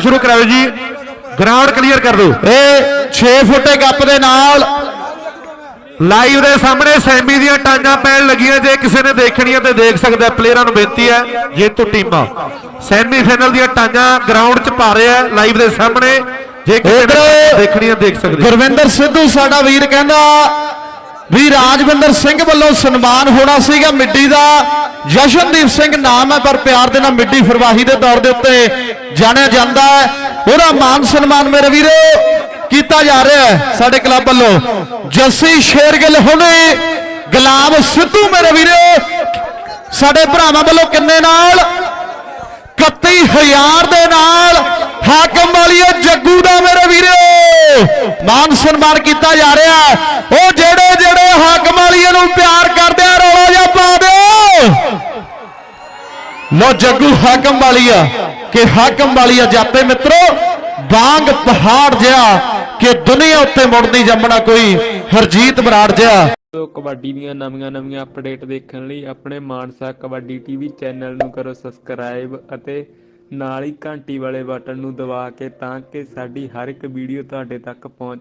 ਸ਼ੁਰੂ ਕਰਾਓ ਜੀ। ਗਰਾਊਂਡ ਕਲੀਅਰ ਕਰ ਦਿਓ। ਇਹ 6 ਫੁੱਟੇ ਗੱਪ ਦੇ ਨਾਲ। ਲਾਈਵ ਦੇ ਸਾਹਮਣੇ ਸੈਮੀ ਦੀਆਂ ਟਾਂਜਾਂ ਪੈਣ ਲੱਗੀਆਂ। ਜੇ ਕਿਸੇ ਨੇ ਦੇਖਣੀਆਂ ਤੇ ਦੇਖ ਸਕਦਾ ਹੈ। ਪਲੇਅਰਾਂ ਨੂੰ ਬੇਨਤੀ ਹੈ ਜੇਤੂ ਟੀਮਾਂ। ਸੈਮੀ ਫਾਈਨਲ ਦੀਆਂ ਟਾਂਜਾਂ ਗਰਾਊਂਡ 'ਚ ਪਾ ਰਿਹਾ ਲਾਈਵ ਦੇ ਸਾਹਮਣੇ। ਜੇ ਕਿਸੇ ਨੇ ਦੇਖਣੀਆਂ ਦੇਖ ਸਕਦੇ। ਗੁਰਵਿੰਦਰ ਸਿੱਧੂ ਸਾਡਾ ਵੀਰ ਕਹਿੰਦਾ ਵੀ ਰਾਜਵਿੰਦਰ ਸਿੰਘ ਵੱਲੋਂ ਸਨਮਾਨ ਹੋਣਾ ਸੀਗਾ ਮਿੱਡੀ ਦਾ। ਜਸ਼ਨਦੀਪ ਸਿੰਘ ਨਾਮ ਹੈ, ਪਰ ਪਿਆਰ ਦੇ ਨਾਲ ਮਿੱਡੀ ਫਰਵਾਹੀ ਦੇ ਤੌਰ ਦੇ ਉੱਤੇ ਜਾਣਿਆ ਜਾਂਦਾ ਹੈ। ਉਹਦਾ ਮਾਨ ਸਨਮਾਨ ਮੇਰੇ ਵੀਰੋ ਕੀਤਾ ਜਾ ਰਿਹਾ ਹੈ ਸਾਡੇ ਕਲੱਬ ਵੱਲੋਂ। ਜੱਸੀ ਸ਼ੇਰਗਿੱਲ ਹੁਣੇ, ਗੁਲਾਮ ਸਿੱਧੂ ਮੇਰੇ ਵੀਰੋ। ਸਾਡੇ ਭਰਾਵਾਂ ਵੱਲੋਂ ਕਿੰਨੇ ਨਾਲ? 31000 ਦੇ ਨਾਲ। ਹਾਕਮ ਵਾਲੀਏ ਜੱਗੂ ਦਾ ਮੇਰੇ ਵੀਰੋ। ਮਾਨ ਸਨਮਾਨ ਕੀਤਾ ਜਾ ਰਿਹਾ ਉਹ ਜਿਹੜੇ ਜਿਹੜੇ ਹਾਕਮ ਨੂੰ ਪਿਆਰ ਕਰਦੇ ਆ, ਰੌਲਾ ਜਿਹਾ ਪਾ ਦਿਓ। ਲੋ ਜੱਗੂ ਹਾਕਮ ਵਾਲੀਆ ਕਿ ਹਾਕਮ ਵਾਲੀਆ ਜਾਪੇ ਮਿੱਤਰੋ ਬਾਂਗ ਪਹਾੜ ਜਿਹਾ ਕਿ ਦੁਨੀਆ ਉੱਤੇ ਮੁੜਦੀ ਜੰਮਣਾ ਕੋਈ ਹਰਜੀਤ ਬਰਾੜ ਜਿਹਾ। ਸੋ ਕਬੱਡੀ ਦੀਆਂ ਨਵੀਆਂ ਨਵੀਆਂ ਅਪਡੇਟ ਦੇਖਣ ਲਈ ਆਪਣੇ ਮਾਨਸਾ ਕਬੱਡੀ ਟੀਵੀ ਚੈਨਲ ਨੂੰ ਕਰੋ ਸਬਸਕ੍ਰਾਈਬ ਅਤੇ ਨਾਲ ਹੀ ਘੰਟੀ ਵਾਲੇ ਬਟਨ ਨੂੰ ਦਬਾ ਕੇ ਤਾਂ ਕਿ ਸਾਡੀ ਹਰ ਇੱਕ ਵੀਡੀਓ ਤੁਹਾਡੇ ਤੱਕ ਪਹੁੰਚ